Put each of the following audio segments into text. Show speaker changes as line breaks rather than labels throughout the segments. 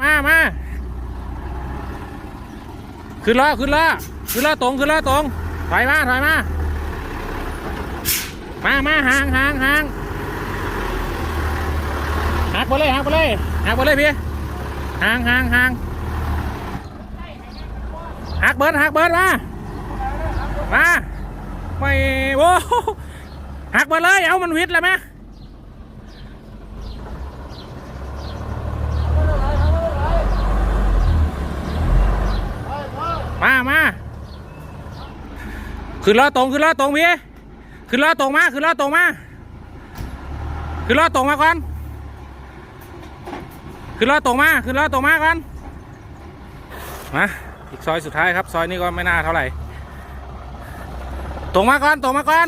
มามาขึ้นล้อขึ้นล้อขึ้นล้อตรงขึ้นล้อตรงถอยมาถอยมามามาห่างห่างห่างหักไปเลยหักไปเลยหักไปเลยพี่ห่างห่างห่างหักเบิร์ดหักเบิร์ดมามาไม่โว้หักเบิร์ดเลยเอามันวิดเลยไหม มามาขึ้นล้อตรงขึ้นล้อตรงพี่ขึ้นล้อตรงมาขึ้นล้อตรงมาขึ้นล้อตรงมาก่อนขึ้นล้อตรงมาขึ้นล้อตรงมาก่อนมาอีกซอยสุดท้ายครับ ซอยนี้ก็ไม่น่าเท่าไหร่ตรงมาก่อนตรงมาก่อน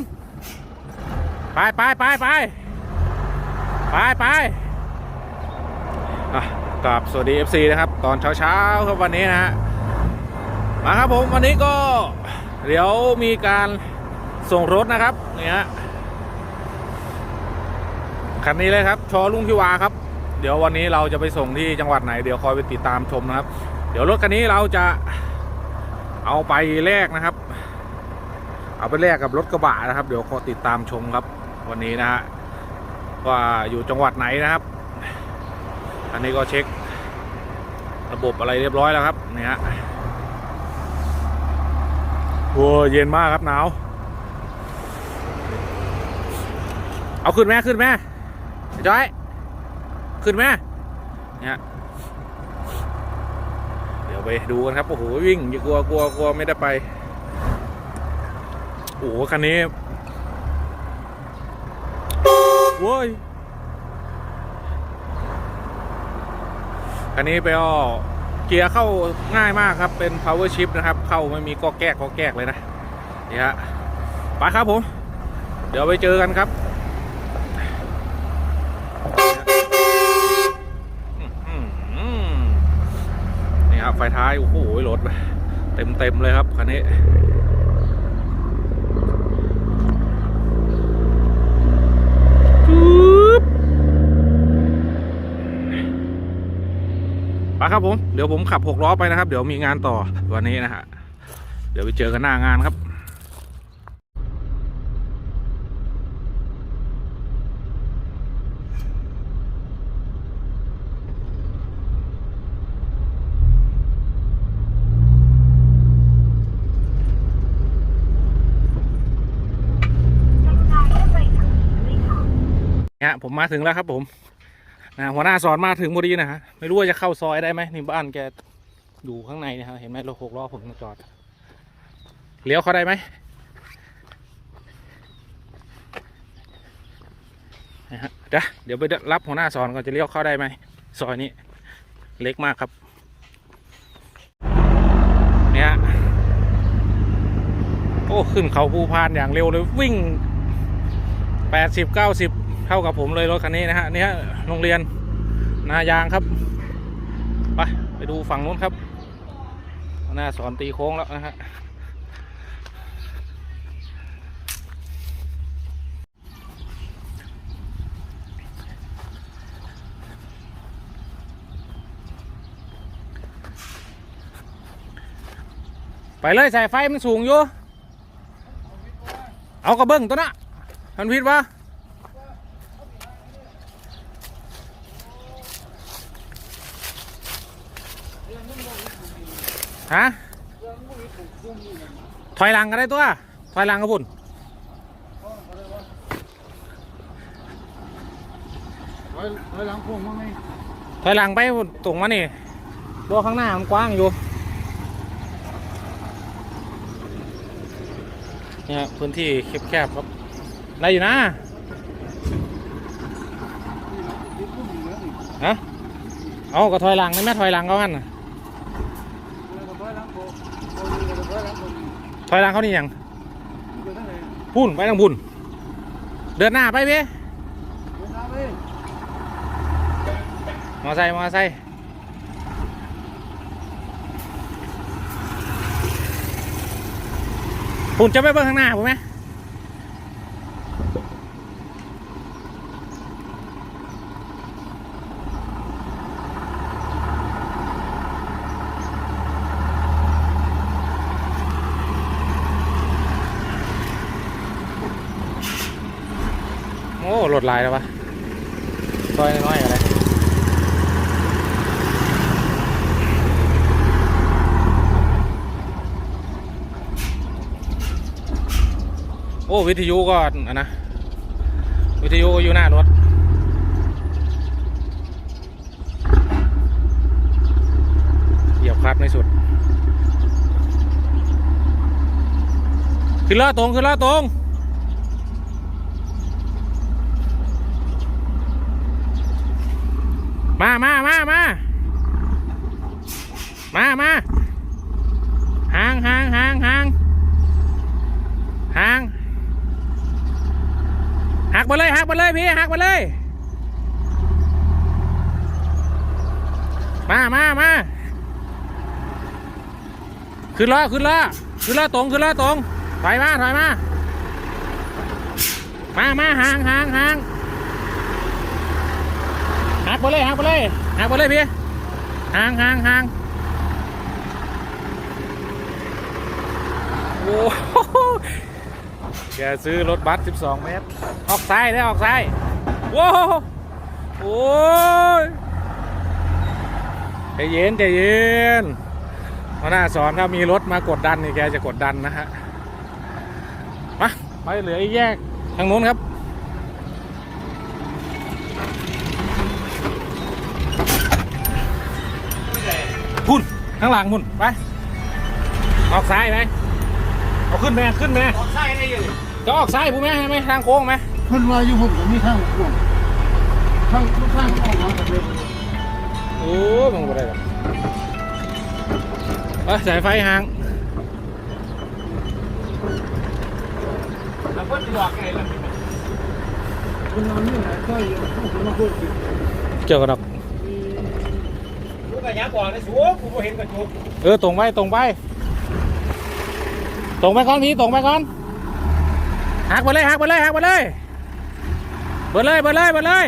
ไปไปไปไปไปไปกราบสวัสดี FC นะครับ ตอนเช้าๆครับวันนี้นะฮะ มาครับผมวันนี้ก็เดี๋ยวมีการส่งรถนะครับเนี่ฮะคันนี้เลยครับชอลุงพิวาครับ เดี๋ยววันนี้เราจะไปส่งที่จังหวัดไหนเดี๋ยวคอยไปติดตามชมนะครับ เดี๋ยวรถคันนี้เราจะเอาไปแลกนะครับ เอาไปแลกกับรถกระบะนะครับ เดี๋ยวคอยติดตามชมครับ วันนี้นะฮะว่าอยู่จังหวัดไหนนะครับ อันนี้ก็เช็ค ระบบอะไรเรียบร้อยแล้วครับเนี่ฮะ โอ้เย็นมากครับหนาว เอาขึ้นแม่ขึ้นแม่ไอ้จอย ขึ้นแม่เนี่ยเดี๋ยวไปดูกันครับ โอ้โห วิ่งอย่ากลัวกลัวกลัวไม่ได้ไป โอ้โห คันนี้โว้ยคันนี้ไปอ้อ เกียร์เข้าง่ายมากครับเป็น power shift นะครับ เข้าไม่มีก็แก้ก็แก้เลยนะนี่ฮะไปครับผม เดี๋ยวไปเจอกันครับนี่ครับไฟท้าย โอ้โหรถเต็มเต็มเลยครับคันนี้ปึ๊บไป ครับผมเดี๋ยวผมขับหกล้อไปนะครับ เดี๋ยวมีงานต่อวันนี้นะฮะเดี๋ยวไปเจอกันหน้างานครับเนี่ยผมมาถึงแล้วครับผม นะหัวหน้าสอนมาถึงพอดีนะฮะไม่รู้ว่าจะเข้าซอยได้ไหมนี่บ้านแกอยู่ข้างในนะฮะเห็นไหมรถหกล้อผมจอดเลี้ยวเขาได้ไหมนะฮะเดี๋ยวเดี๋ยวไปรับหัวหน้าสอนก่อนจะเลี้ยวเข้าได้ไหมซอยนี้เล็กมากครับเนี่ยโอ้ขึ้นเขาภูพานอย่างเร็วเลยวิ่งแปดสิบเก้าสิบ เท่ากับผมเลยรถคันนี้นะฮะนี่ฮะโรงเรียนนายางครับ ไปไปดูฝั่งนู้นครับหน้าสอนตีโค้งแล้วนะฮะไปเลยสายไฟมันสูงอยู่ เอากระเบื้องตัวน่ะทันพิษวะ ฮะถอยหลังกันได้ตัว ถอยหลังกับพุ่น
ถอยถอยหลังพวงมั้งไง
ถอยหลังไปพุ่นตรงมานี่ตัวข้างหน้ามันกว้างอยู่เนี่ยพื้นที่แคบๆครับได้อยู่นะฮะเอาก็ถอยหลังนี่แม่ถอยหลังเขาหันน่ะ
ถอยหลังโบโบนี่ก็ถอยหลังโบนี่
ถอยหลังเขานี่หยัง
เดินทางไหน
พุ่นไปทางพุ่น เดินหน้าไปเบ้
เดินทางไป
มอไซค์มอไซค์พุ่นจะไปเบิ่งข้างหน้าผมไหม รถลายแล้วปะซอยน้อยอะไรโอ้ วิทยุก็อันนะ วิทยุก็อยู่หน้ารถเหยียบคลัดไม่สุด ขึ้นล้อตรง ขึ้นล้อตรง มามามามามามาห่างห่างห่างห่างห่างหักไปเลยหักไปเลยพี่หักไปเลย มามามาขึ้นล้อขึ้นล้อขึ้นล้อตรงขึ้นล้อตรงถอยมาถอยมา มามาห่างห่างห่าง หักไปเลยหักไปเลยหักไปเลยพี่ห่างห่างห่างโอ้โหแกซื้อรถบัส 12 เมตร ออกซ้ายได้ออกซ้ายโว้โหโอ้ยใจเย็นใจเย็นหัวหน้าสอนถ้ามีรถมากดดันนี่แกจะกดดันนะฮะ มา ไปเหลืออีกแยกทางนู้นครับ ข้างหลังพุ่นไป ออกซ้ายไหมเอาขึ้นไหมขึ้นไหม
ออกไส้ได้ยัง
จะออกซ้ายผมไหมไหมทางโค้งไหม
เพิ่นว่าอยู่ผมก็มีทางพ่วงทางทุกทางออกมาจากเดิม
โอ้มึงบ่ได้หรอกเอ้ยสายไฟห่าง
แล้วเพิ่นสิบอกไงล่ะเพิ่นเอานี่ไหนก็อยู่ผมมาพูดสิ
เกี่ยวกับดอก
กูก็ยังบอกเลยสูกูเห็นกระจก
เออตรงไปตรงไปตรงไปก่อนพี่ตรงไปก่อนหักไปเลยหักไปเลยหักไปเลยเบิดเลยเบิดเลยเบิดเลย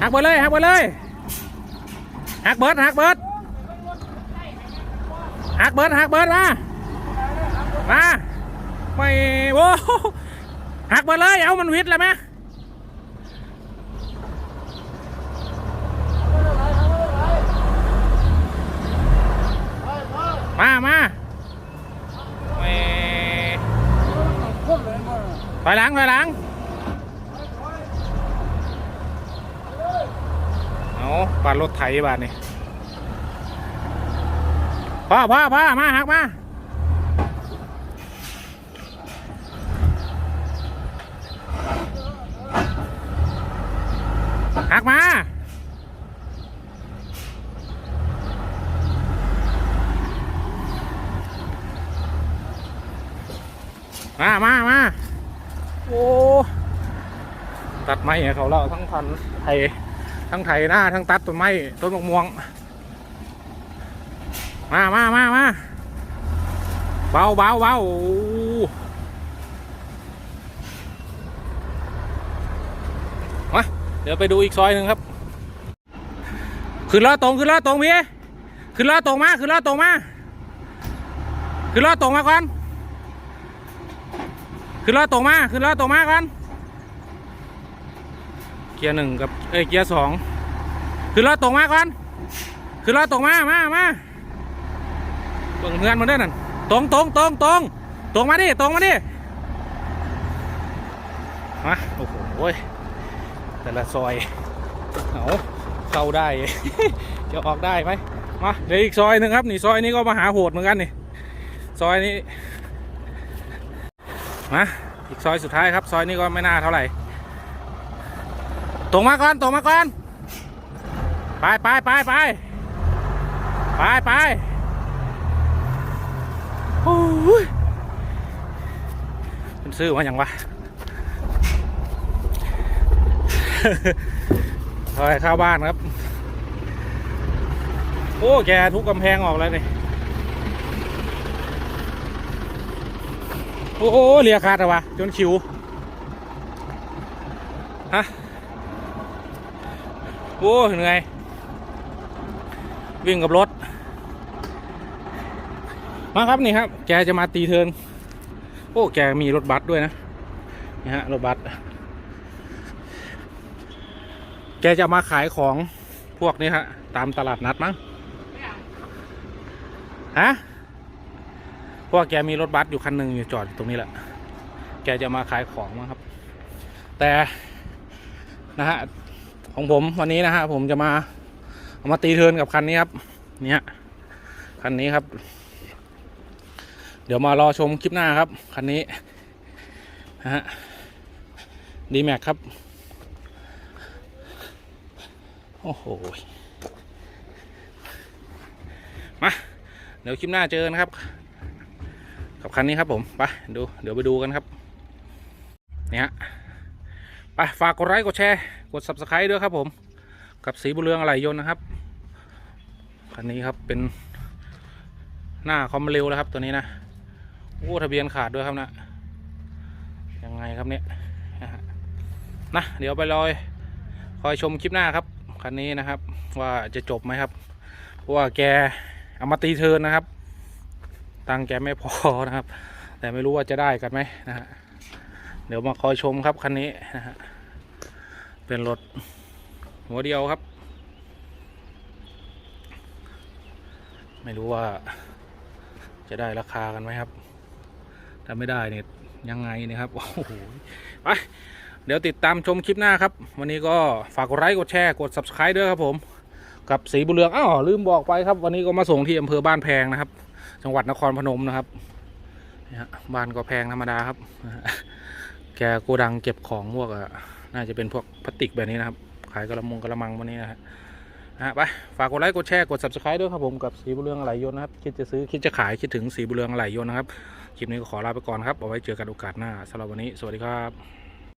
หักไปเลยหักไปเลยหักเบิดหักเบิดหักเบิดหักเบิดมามาไม่โว้หักไปเลยเอามันวิดเลยไหม มามาไม่
คนเลยมา
ถอยหลังถอยหลังเอาปาดรถไถบาดนี่พ่อพ่อพ่อมาหักมาหักมา มามามาโอ้ตัดไม้เขาแล้วทั้งพันไถทั้งไถหน้าทั้งตัดต้นไม้ต้นมะม่วง มามามามาเบาเบาเบามาเดี๋ยวไปดูอีกซอยหนึ่งครับ ขึ้นล้อตรงขึ้นล้อตรงพี่ขึ้นล้อตรงมาขึ้นล้อตรงมาขึ้นล้อตรงมาก่อน ขึ้นล้อตรงมาขึ้นล้อตรงมาก่อนเกียร์หนึ่งกับเอ้ยเกียร์สองขึ้นล้อตรงมาก่อนขึ้นล้อตรงมามามาเบิ่งเพื่อนมันด้วยนั่นตรงตรงตรงตรงตรงมาดิตรงมาดิมาโอ้โหแต่ละซอยเอาเข้าได้ จะออกได้ไหมมาเดี๋ยวอีกซอยหนึ่งครับนี่ซอยนี้ก็มาหาโหดเหมือนกันนี่ซอยนี้ มาอีกซอยสุดท้ายครับ ซอยนี้ก็ไม่น่าเท่าไหร่ตรงมาก่อนตรงมาก่อน ไปไปไปไปไปไปโอ้ยมันซื้อมาอย่างวะถอยเข้าบ้านครับ โอ้แกทุกกำแพงออกเลยนี่ อ้โหเรียขาดอะวะจนคิว ฮะ โอ้เหนื่อย วิ่งกับรถ มาครับนี่ครับ แกจะมาตีเทิร์นโอ้ แกมีรถบัสด้วยนะ นี่ฮะ รถบัส แกจะมาขายของพวกนี้ฮะ ตามตลาดนัดมั้ง ฮะ ราะว่อแกมีรถบัสอยู่คันหนึ่งอยู่จอดอยู่ตรงนี้แหละ แกจะมาขายของมั้งครับ แต่นะฮะของผมวันนี้นะฮะผมจะมาเอามาตีเทินกับคันนี้ครับ เนี่ยคันนี้ครับ เดี๋ยวมารอชมคลิปหน้าครับ คันนี้นะฮะดีแม็กครับ โอ้โห มา เดี๋ยวคลิปหน้าเจอกันครับ กับคันนี้ครับผมไปดูเดี๋ยวไปดูกันครับเนี่ยฮะไปฝากกดไลค์กดแชร์กด subscribe ด้วยครับผม กับสีบุเรืองอะไหล่ยนต์นะครับคันนี้ครับเป็นหน้าคอมเร็วแล้วครับตัวนี้นะโอ้ทะเบียนขาดด้วยครับนะยังไงครับเนี่ยนะเดี๋ยวไปรอยคอยชมคลิปหน้าครับคันนี้นะครับว่าจะจบไหมครับเพราะว่าแกเอามาตีเทินนะครับ ตังแกไม่พอนะครับ แต่ไม่รู้ว่าจะได้กันไหมนะฮะเดี๋ยวมาคอยชมครับคันนี้นะฮะเป็นรถหัวเดียวครับ ไม่รู้ว่า จะได้ราคากันไหมครับถ้าไม่ได้เนี่ยยังไงนะครับโอ้โหไปเดี๋ยวติดตามชมคลิปหน้าครับ วันนี้ก็ฝากกดไลค์กดแชร์กด subscribe ด้วยครับผม กับสีบุเรืองอ้าวลืมบอกไปครับ วันนี้ก็มาส่งที่อำเภอบ้านแพงนะครับ จังหวัดนครพนมนะครับนี่ฮะบ้านก็แพงธรรมดาครับ แกโกดังเก็บของพวกอะน่าจะเป็นพวกพลาสติกแบบนี้นะครับ ขายกระมงกระมังวันนี้นะฮะฮะไปฝากกดไลค์กดแชร์กด subscribe ด้วยครับผมกับสีบุเรืองไหลยนต์นะครับ คิดจะซื้อคิดจะขายคิดถึงสีบุเรืองไหลยนต์นะครับ คลิปนี้ก็ขอลาไปก่อนครับ เอาไว้เจอกันโอกาสหน้าสำหรับวันนี้ สวัสดีครับ